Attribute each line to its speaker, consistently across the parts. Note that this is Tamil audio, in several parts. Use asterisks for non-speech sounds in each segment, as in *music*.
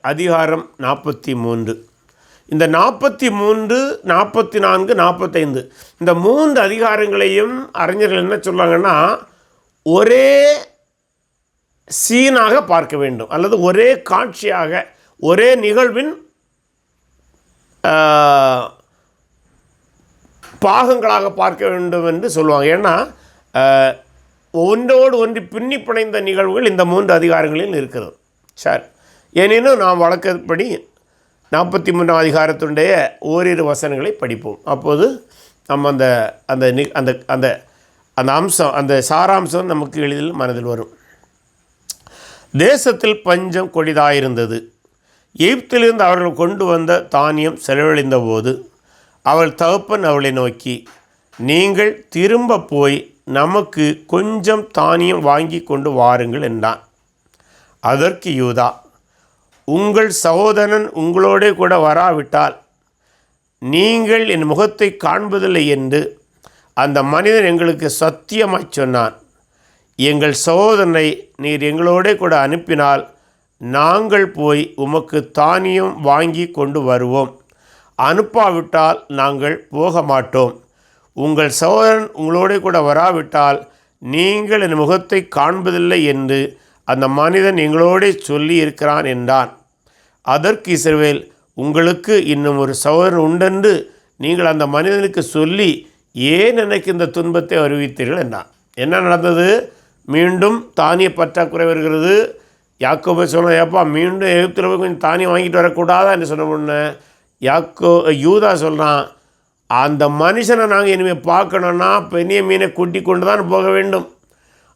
Speaker 1: அதிகாரம் நாற்பத்தி மூன்று. இந்த நாற்பத்தி மூன்று நாற்பத்தி நான்கு நாற்பத்தைந்து. இந்த மூன்று அதிகாரங்களையும் அறிஞர்கள் என்ன சொல்கிறாங்கன்னா ஒரே சீனாக பார்க்க வேண்டும். அல்லது ஒரே காட்சியாக ஒரே நிகழ்வின் பாகங்களாக பார்க்க வேண்டும் என்று சொல்லுவாங்க. ஏன்னா ஒன்றோடு ஒன்று பின்னி பிணைந்த நிகழ்வுகள் இந்த மூன்று அதிகாரங்களில் இருக்கிறது. சரி. எனினும் நாம் வழக்கப்படி நாற்பத்தி மூன்றாம் அதிகாரத்தினுடைய ஓரிரு வசனங்களை படிப்போம். அப்போது நம்ம அந்த அந்த நி அந்த அந்த அந்த அம்சம் அந்த சாராம்சம் நமக்கு எளிதில் மனதில் வரும். தேசத்தில் பஞ்சம் கொடிதாயிருந்தது. எகிப்திலிருந்து அவர்கள் கொண்டு வந்த தானியம் செலவழிந்த போது அவள் தகப்பன் அவளை நோக்கி நீங்கள் திரும்ப போய் நமக்கு கொஞ்சம் தானியம் வாங்கி கொண்டு வாருங்கள் என்றான். அதற்கு யூதா உங்கள் சகோதரன் உங்களோடே கூட வராவிட்டால் நீங்கள் என் முகத்தை காண்பதில்லை என்று அந்த மனிதன் எங்களுக்கு சத்தியமாய் சொன்னான். எங்கள் சகோதரனை நீர் எங்களோடே கூட அனுப்பினால் நாங்கள் போய் உமக்கு தானியம் வாங்கி கொண்டு வருவோம். அனுப்பாவிட்டால் நாங்கள் போக மாட்டோம் உங்கள் சகோதரன் உங்களோடே கூட வராவிட்டால் நீங்கள் என் முகத்தை காண்பதில்லை என்று அந்த மனிதன் எங்களோடே சொல்லி இருக்கிறான் என்றான். அதற்கு இஸ்ரவேல் உங்களுக்கு இன்னும் ஒரு சகோதரன் உண்டென்று நீங்கள் அந்த மனிதனுக்கு சொல்லி ஏன் எனக்கு இந்த துன்பத்தை அறிவித்தீர்கள்? என்ன என்ன நடந்தது? மீண்டும் தானிய பற்றாக்குறை வருகிறது. யாக்கோபை சொல்ல ஏப்பா மீண்டும் எகிப்தில் போய் கொஞ்சம் தானியம் வாங்கிட்டு வரக்கூடாதா? என்று சொன்ன உடனே யாக்கோ யூதா சொல்கிறான் அந்த மனுஷனை நாங்கள் இனிமேல் பார்க்கணுன்னா பெரிய மீனை கூட்டி கொண்டு தான் போக வேண்டும்.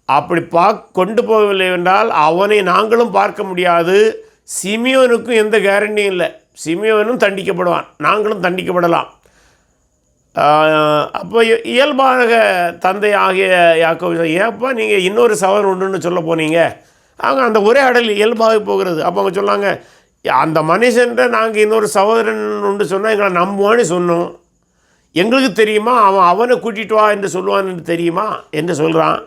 Speaker 1: அப்படி பார்க் கொண்டு போகவில்லை என்றால் அவனை நாங்களும் பார்க்க முடியாது. சிமியோனுக்கும் எந்த கேரண்டியும் இல்லை. சிமியோனும் தண்டிக்கப்படுவான். நாங்களும் தண்டிக்கப்படலாம். அப்போ இயல்பாக தந்தை ஆகிய யாக்கோ ஏப்பா நீங்கள் இன்னொரு சவன் உண்டுன்னு சொல்ல போனீங்க. அவங்க அந்த ஒரே அடல் இயல்பாக போகிறது. அப்போ அவங்க சொன்னாங்க அந்த மனுஷன்ட்ட நாங்கள் இன்னொரு சகோதரன் உண்டு சொன்னால் எங்களை நம்புவான்னு சொன்னோம். எங்களுக்கு தெரியுமா? அவன் அவனை கூட்டிட்டு வா என்று சொல்லுவான்னு என்று தெரியுமா? என்று சொல்கிறான்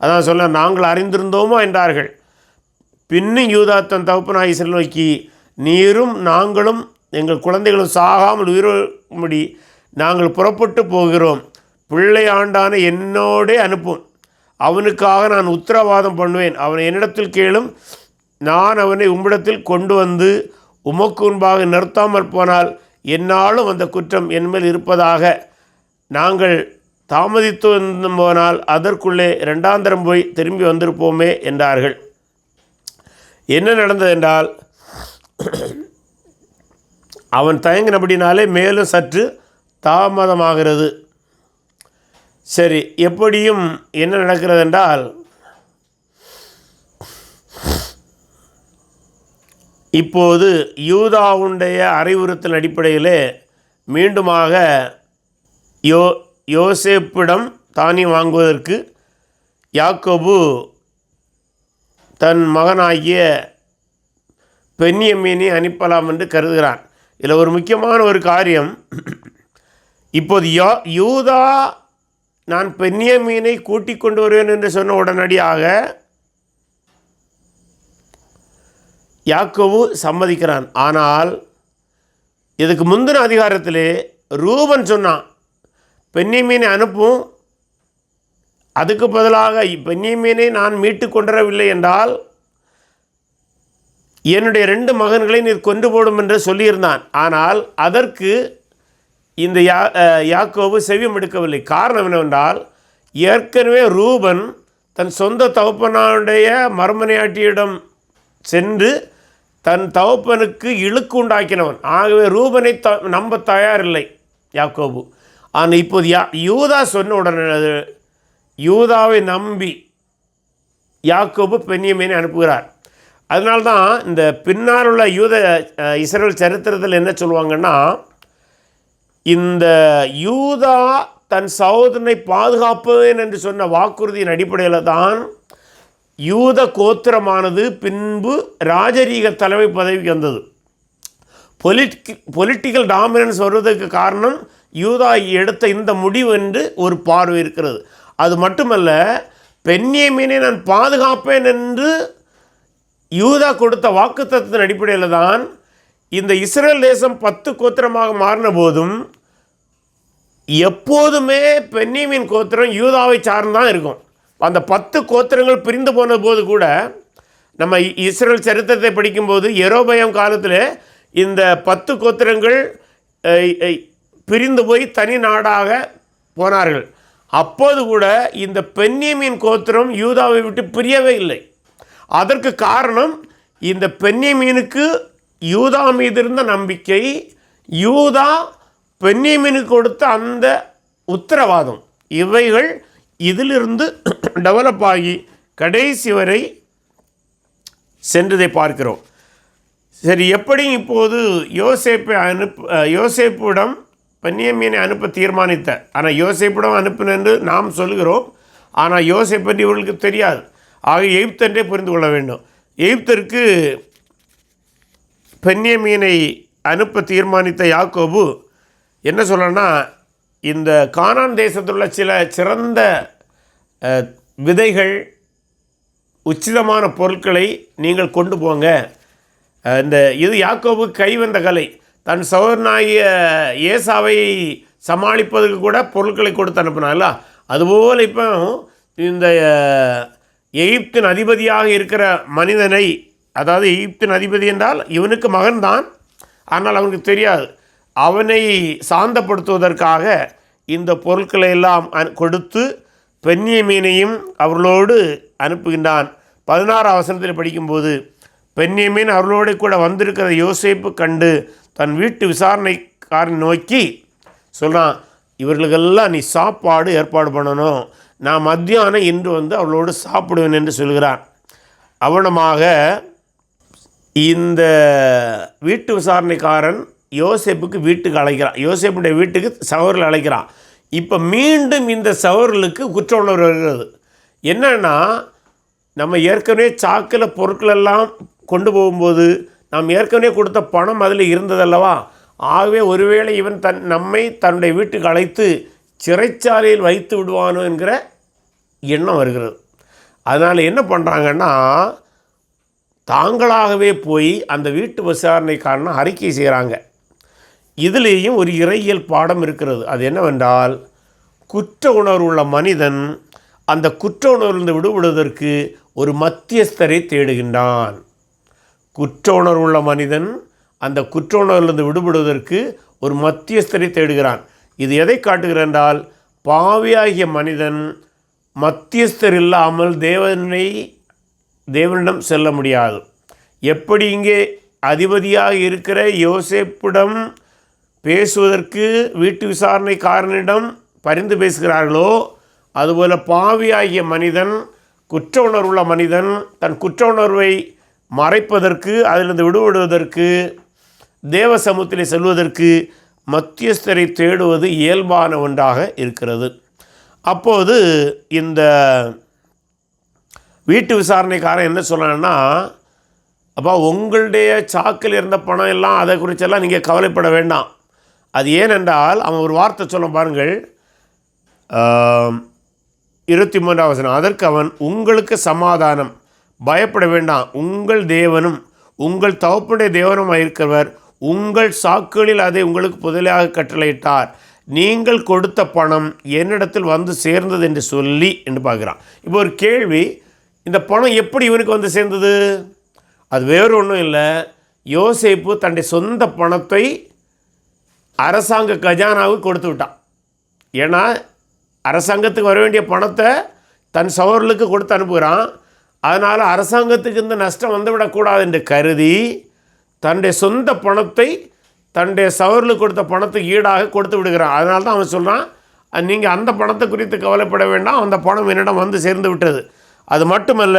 Speaker 1: அதான் சொல்ல நாங்கள் அறிந்திருந்தோமோ? என்றார்கள். பின்னும் யூதா தன் தகப்பனாய் இஸ்ரேல் நோக்கி நீரும் நாங்களும் எங்கள் குழந்தைகளும் சாகாமல் உயிரும்படி நாங்கள் புறப்பட்டு போகிறோம். பிள்ளை ஆண்டான என்னோடே அனுப்பும். அவனுக்காக நான் உத்தரவாதம் பண்ணுவேன். அவனை என்னிடத்தில் கேளும். நான் அவனை உம்மிடத்தில் கொண்டு வந்து உமக்கு முன்பாக நிறுத்தாமல் போனால் என்னாலும் அந்த குற்றம் என்மேல் இருப்பதாக நாங்கள் தாமதித்து வந்து போனால் அதற்குள்ளே இரண்டாந்தரம் போய் திரும்பி வந்திருப்போமே என்றார்கள். என்ன நடந்தது என்றால் அவன் தயங்கினபடினாலே மேலும் சற்று தாமதமாகிறது. சரி எப்படியும் என்ன நடக்கிறது என்றால் இப்போது யூதாவுடைய அறிவுறுத்தல் அடிப்படையிலே மீண்டுமாக யோ யோசேப்பிடம் தானியம் வாங்குவதற்கு யாக்கோபு தன் மகனாகிய பெண்ணியமீனை அனுப்பலாம் என்று கருதுகிறான். இதில் ஒரு முக்கியமான ஒரு காரியம் இப்போது யோ யூதா நான் பெண்ணியமீனை கூட்டிக் கொண்டு வருவேன் என்று சொன்ன உடனடியாக யாக்கோவு சம்மதிக்கிறான். ஆனால் இதுக்கு முந்தின அதிகாரத்தில் ரூபன் சொன்னான் பெண்ணியமீனை அனுப்பும் அதுக்கு பதிலாக பெண்ணியமீனை நான் மீட்டு கொண்டுவரவில்லை என்றால் என்னுடைய ரெண்டு மகன்களை நீர் கொண்டு போடும் என்று சொல்லியிருந்தான். ஆனால் அதற்கு இந்த யா அஹ், யாக்கோபு செவியம் எடுக்கவில்லை. காரணம் என்னவென்றால் ஏற்கனவே ரூபன் தன் சொந்த தகப்பனாருடைய மர்மனையாட்டியிடம் சென்று தன் தகப்பனுக்கு இழுக்கு உண்டாக்கினவன். ஆகவே ரூபனை த நம்ப தயாரில்லை யாக்கோபு. ஆனால் இப்போது யா யூதா சொன்ன உடனே யூதாவை நம்பி யாக்கோபு பெண்ணியமேனை அனுப்புகிறார். அதனால்தான் இந்த பின்னால் உள்ள யூத இஸ்ரேல் சரித்திரத்தில் என்ன சொல்லுவாங்கன்னா இந்த யூதா தன் சகோதரனை பாதுகாப்பேன் என்று சொன்ன வாக்குறுதியின் அடிப்படையில் தான் யூத கோத்திரமானது பின்பு ராஜரீக தலைமை பதவிக்கு வந்தது. பொலிட்டி பொலிட்டிக்கல் டாமினன்ஸ் வருவதற்கு காரணம் யூதா எடுத்த இந்த முடிவு என்று ஒரு பார்வை இருக்கிறது. அது மட்டுமல்ல பெண்ணியமீனை நான் பாதுகாப்பேன் என்று யூதா கொடுத்த வாக்குத்தத்தின் அடிப்படையில் தான் இந்த இஸ்ரேல் தேசம் பத்து கோத்திரமாக மாறின போதும் எப்போதுமே பென்னியமின் கோத்திரம் யூதாவை சார்ந்தான் இருக்கும். அந்த பத்து கோத்திரங்கள் பிரிந்து போன போது கூட நம்ம இஸ்ரேல் சரித்திரத்தை படிக்கும்போது எரோபயம் காலத்தில் இந்த பத்து கோத்திரங்கள் பிரிந்து போய் தனி நாடாக போனார்கள். அப்போது கூட இந்த பென்னியமின் கோத்திரம் யூதாவை விட்டு பிரியவே இல்லை. அதற்கு காரணம் இந்த பென்னியமீனுக்கு யூதா மீது இருந்த நம்பிக்கை யூதா பென்னியமீனுக்கு கொடுத்த அந்த உத்தரவாதம். இவைகள் இதிலிருந்து *clears throat* டெவலப் ஆகி கடைசி வரை சென்றதை பார்க்கிறோம். சரி எப்படி இப்போது யோசேப்பை அனுப்ப யோசேப்பிடம் பென்னியமீனை அனுப்ப தீர்மானித்த ஆனால் யோசிப்பிடம் அனுப்பின என்று நாம் சொல்கிறோம் ஆனால் யோசேப் பற்றி இவர்களுக்கு தெரியாது. ஆக எகிப்தென்றே புரிந்து கொள்ள வேண்டும். எகிப்திற்கு பெண்ணியமீனை அனுப்ப தீர்மானித்த யாக்கோபு என்ன சொல்லணும்னா இந்த கானான் தேசத்தில் உள்ள சில சிறந்த விதைகள் உச்சிதமான பொருட்களை நீங்கள் கொண்டு போங்க. இந்த இது யாக்கோபு கைவந்த கலை. தன் சகோதரனாகிய ஏசாவை சமாளிப்பதற்கு கூட பொருட்களை கொடுத்து அனுப்பினாங்களா அதுபோல் இப்போ இந்த எகிப்தின் அதிபதியாக இருக்கிற மனிதனை அதாவது எகிப்தின் அதிபதி என்றால் இவனுக்கு மகன்தான் ஆனால் அவனுக்கு தெரியாது. அவனை சாந்தப்படுத்துவதற்காக இந்த பொருட்களை எல்லாம் கொடுத்து கொடுத்து பெண்ணியமீனையும் அவர்களோடு அனுப்புகின்றான். பதினாறாம் வசனத்தில் படிக்கும்போது பெண்ணியமீன் அவர்களோடு கூட வந்திருக்கிற யோசேப்பு கண்டு தன் வீட்டு விசாரணைக்காரன் நோக்கி சொல்கிறான் இவர்களுக்கெல்லாம் நீ சாப்பாடு ஏற்பாடு பண்ணணும். நான் மத்தியானம் இன்று வந்து அவளோடு சாப்பிடுவேன் என்று சொல்கிறான். அவனமாக இந்த வீட்டு விசாரணைக்காரன் யோசேப்புக்கு வீட்டுக்கு அழைக்கிறான். யோசேப்புடைய வீட்டுக்கு சவரில் அழைக்கிறான். இப்போ மீண்டும் இந்த சவர்களுக்கு குற்ற உணர்வு வருகிறது. என்னென்னா நம்ம ஏற்கனவே சாக்கில் பொருட்களெல்லாம் கொண்டு போகும்போது நாம் ஏற்கனவே கொடுத்த பணம் அதில் இருந்ததல்லவா? ஆகவே ஒருவேளை இவன் தன் நம்மை தன்னுடைய வீட்டுக்கு அழைத்து சிறைச்சாலையில் வைத்து விடுவானோ என்கிற எண்ணம் வருகிறது. அதனால் என்ன பண்ணுறாங்கன்னா தாங்களாகவே போய் அந்த வீட்டு விசாரணைக்காரனை அறிக்கை செய்கிறாங்க. இதுலேயும் ஒரு இறையியல் பாடம் இருக்கிறது. அது என்னவென்றால் குற்ற உணர்வு உள்ள மனிதன் அந்த குற்ற உணர்விலிருந்து விடுபடுவதற்கு ஒரு மத்தியஸ்தரை தேடுகின்றான். குற்ற உணர்வுள்ள மனிதன் அந்த குற்ற உணர்விலிருந்து விடுபடுவதற்கு ஒரு மத்தியஸ்தரை தேடுகிறான். இது எதை காட்டுகிறது என்றால் பாவியாகிய மனிதன் மத்தியஸ்தர் இல்லாமல் தேவனை தேவனிடம் செல்ல முடியாது. எப்படி இங்கே அதிபதியாக இருக்கிற யோசேப்பிடம் பேசுவதற்கு வீட்டு விசாரணைக்காரனிடம் பரிந்து பேசுகிறார்களோ அதுபோல் பாவியாகிய மனிதன் குற்ற உணர்வுள்ள மனிதன் தன் குற்ற உணர்வை மறைப்பதற்கு அதிலிருந்து விடுபடுவதற்கு தேவ சமூகத்திலே செல்வதற்கு மத்தியஸ்தரை தேடுவது இயல்பான ஒன்றாக இருக்கிறது. அப்போது இந்த வீட்டு விசாரணைக்காரன் என்ன சொல்லணும்னா அப்பா உங்களுடைய சாக்கில் இருந்த பணம் எல்லாம் அதை குறிச்செல்லாம் நீங்கள் கவலைப்பட வேண்டாம். அது ஏனென்றால் அவன் ஒரு வார்த்தை சொல்ல பாருங்கள். இருபத்தி மூன்றாவது வசனம். அதற்கு அவன் உங்களுக்கு சமாதானம் பயப்பட வேண்டாம். உங்கள் தேவனும் உங்கள் தகப்பனுடைய தேவனுமாக இருக்கிறவர் உங்கள் சாக்குகளில் அதை உங்களுக்கு புதலாக கட்டளையிட்டார். நீங்கள் கொடுத்த பணம் என்னிடத்தில் வந்து சேர்ந்தது என்று சொல்லி என்று பார்க்குறான். இப்போ ஒரு கேள்வி இந்த பணம் எப்படி இவனுக்கு வந்து சேர்ந்தது? அது வேறு ஒன்றும் இல்லை. யோசேப்பு தன்னுடைய சொந்த பணத்தை அரசாங்க கஜானாவுக்கு கொடுத்து விட்டான். ஏன்னா அரசாங்கத்துக்கு வர வேண்டிய பணத்தை தன் சவர்களுக்கு கொடுத்து அனுப்புகிறான். அதனால் அரசாங்கத்துக்கு இந்த நஷ்டம் வந்துவிடக்கூடாது என்று கருதி தன்னுடைய சொந்த பணத்தை தன்னுடைய சவர்களுக்கு கொடுத்த பணத்துக்கு ஈடாக கொடுத்து விடுகிறான். அதனால தான் அவன் சொல்கிறான் நீங்கள் அந்த பணத்தை குறித்து கவலைப்பட வேண்டாம். அந்த பணம் என்னிடம் வந்து சேர்ந்து விட்டது. அது மட்டுமல்ல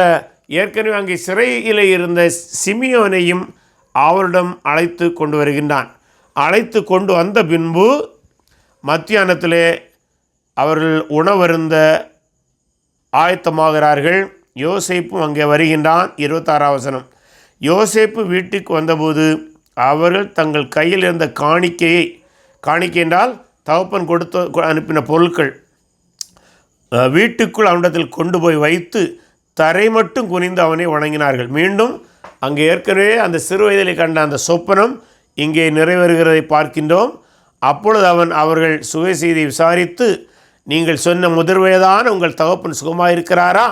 Speaker 1: ஏற்கனவே அங்கே சிறையில் இருந்த சிமியோனையும் அவரிடம் அழைத்து கொண்டு வருகின்றான். அழைத்து கொண்டு வந்த பின்பு மத்தியானத்திலே அவர்கள் உணவருந்த ஆயத்தமாகிறார்கள். யோசேப்பும் அங்கே வருகின்றான். இருபத்தாறாம் வசனம். யோசேப்பு வீட்டுக்கு வந்தபோது அவர்கள் தங்கள் கையில் இருந்த காணிக்கையை காணிக்கை என்றால் தகப்பன் கொடுத்து அனுப்பின பொருட்கள் வீட்டுக்குள் அவனிடத்தில் கொண்டு போய் வைத்து தரை மட்டும் குனிந்து அவனை வணங்கினார்கள். மீண்டும் அங்கே ஏற்கனவே அந்த சிறு வயதிலே கண்ட அந்த சொப்பனம் இங்கே நிறைவேறுகிறதை பார்க்கின்றோம். அப்பொழுது அவன் அவர்கள் சுவை செய்தி விசாரித்து நீங்கள் சொன்ன முதிர் வயதான உங்கள் தகப்பன் சுகமாக இருக்கிறாரா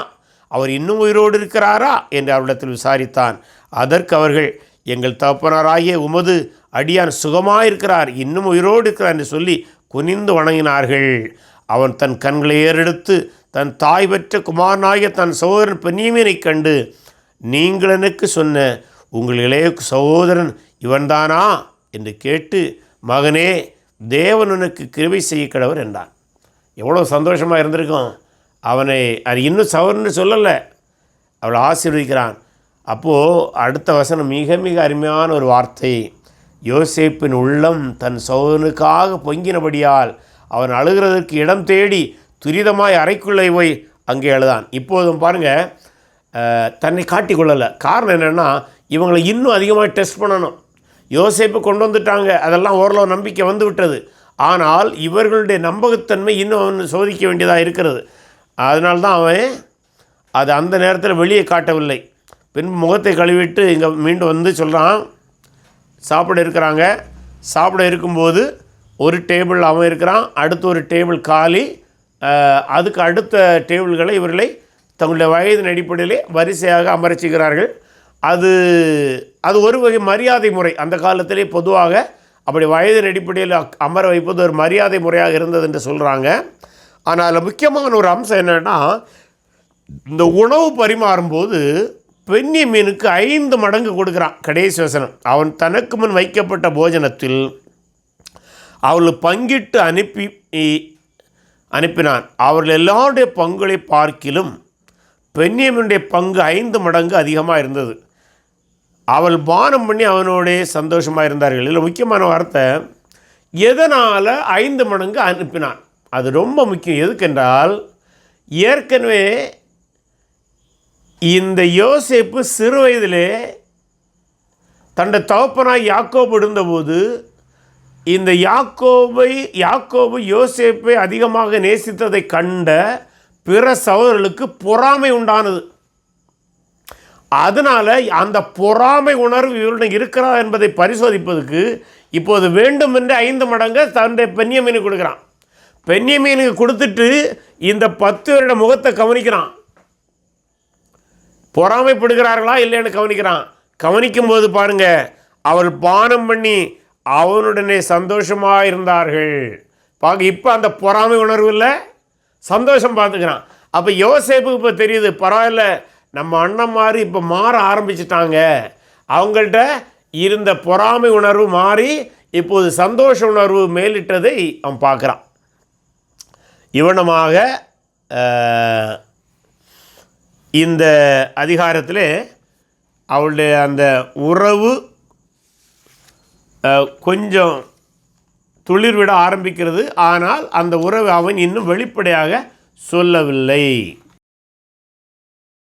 Speaker 1: அவர் இன்னும் உயிரோடு இருக்கிறாரா? என்று அவரிடத்தில் விசாரித்தான். அதற்கு அவர்கள் எங்கள் தகப்பனாராகிய உமது அடியான் சுகமாயிருக்கிறார் இன்னும் உயிரோடு இருக்கிறார் என்று சொல்லி குனிந்து வணங்கினார்கள். அவன் தன் கண்களை ஏறெடுத்து தன் தாய் பெற்ற குமாரனாகிய தன் சகோதரன் பெண்ணியமீனைக் கண்டு நீங்கள் எனக்கு சொன்ன உங்கள் இளைய சகோதரன் இவன்தானா என்று கேட்டு மகனே தேவன் உனக்கு கிருவை செய்ய கடவர் என்றான். எவ்வளோ சந்தோஷமாக இருந்திருக்கும். அவனை அது இன்னும் சவர்னு சொல்லலை. அவளை ஆசீர்வதிக்கிறான். அப்போது அடுத்த வசனம் மிக மிக அருமையான ஒரு வார்த்தை. யோசேப்பின் உள்ளம் தன் சோதனுக்காக பொங்கினபடியால் அவன் அழுகிறதற்கு இடம் தேடி துரிதமாய் அறைக்குள்ளே போய் அங்கே அழுதான். இப்போதும் பாருங்கள் தன்னை காட்டிக்கொள்ளலை காரணம் என்னென்னா இவங்களை இன்னும் அதிகமாக டெஸ்ட் பண்ணணும். யோசேப்பு கொண்டு வந்துட்டாங்க. அதெல்லாம் ஓரளவு நம்பிக்கை வந்து விட்டது ஆனால் இவர்களுடைய நம்பகத்தன்மை இன்னும் அவன் சோதிக்க வேண்டியதாக இருக்கிறது. அதனால்தான் அவன் அது அந்த நேரத்தில் வெளியே காட்டவில்லை. பின்பு முகத்தை கழுவிட்டு இங்கே மீண்டும் வந்து சொல்கிறான் சாப்பிட இருக்கிறாங்க. சாப்பிட இருக்கும்போது ஒரு டேபிள் அவன் இருக்கிறான் அடுத்து ஒரு டேபிள் காலி. அதுக்கு அடுத்த டேபிள்களை இவர்களை தங்களுடைய வயதின் அடிப்படையிலே வரிசையாக அமர்ச்சிக்கிறார்கள். அது அது ஒரு வகை மரியாதை முறை. அந்த காலத்திலே பொதுவாக அப்படி வயதின் அடிப்படையில் அக்- அமர வைப்பது ஒரு மரியாதை முறையாக இருந்தது என்று சொல்கிறாங்க ஆனால் அதில் முக்கியமான ஒரு அம்சம் என்னென்னா இந்த உணவு பரிமாறும்போது பெண்ணியமீனுக்கு ஐந்து மடங்கு கொடுக்குறான் கடைசி வசனம். அவன் தனக்கு முன் வைக்கப்பட்ட போஜனத்தில் அவள் பங்கிட்டு அனுப்பி அனுப்பினான். அவர்கள் எல்லாருடைய பங்குகளை பார்க்கிலும் பெண்ணியமனுடைய பங்கு ஐந்து மடங்கு அதிகமாக இருந்தது. அவள் பானம் பண்ணி அவனோடைய சந்தோஷமாக இருந்தார்கள். இதில் முக்கியமான வார்த்தை எதனால் ஐந்து மடங்கு அனுப்பினான்? அது ரொம்ப முக்கியம். எதுக்கென்றால் ஏற்கனவே இந்த யோசேப்பு சிறு வயதிலே தன்னுடைய தகப்பனாய் யாக்கோபு இருந்தபோது இந்த யாக்கோபை யாக்கோபு யோசேப்பை அதிகமாக நேசித்ததை கண்ட பிற சகோதரர்களுக்கு பொறாமை உண்டானது. அதனால் அந்த பொறாமை உணர்வு இவருடன் இருக்கிறதா என்பதை பரிசோதிப்பதற்கு இப்போது வேண்டும் என்று ஐந்து மடங்கு தன்னுடைய பெண்ணியமீனு கொடுக்குறான். பெண்ணியமீனுக்கு கொடுத்துட்டு இந்த பத்து வருட முகத்தை கவனிக்கிறான். பொறாமைப்படுகிறார்களா இல்லைன்னு கவனிக்கிறான். கவனிக்கும் போது பாருங்க அவள் பானம் பண்ணி அவனுடனே சந்தோஷமாக இருந்தார்கள். பார்க்க இப்போ அந்த பொறாமை உணர்வு இல்லை சந்தோஷம் பார்த்துக்கிறான். அப்போ யோசேப்புக்கு இப்போ தெரியுது பரவாயில்ல நம்ம அண்ணன் மாதிரி இப்போ மாற ஆரம்பிச்சிட்டாங்க. அவங்கள்ட்ட இருந்த பொறாமை உணர்வு மாறி இப்போது சந்தோஷ உணர்வு மேலிட்டதை அவன் பார்க்குறான். இவனமாக இந்த அதிகாரத்தில் அவளுடைய அந்த உறவு கொஞ்சம் துளிர்விட ஆரம்பிக்கிறது. ஆனால் அந்த உறவு அவன் இன்னும் வெளிப்படையாக சொல்லவில்லை.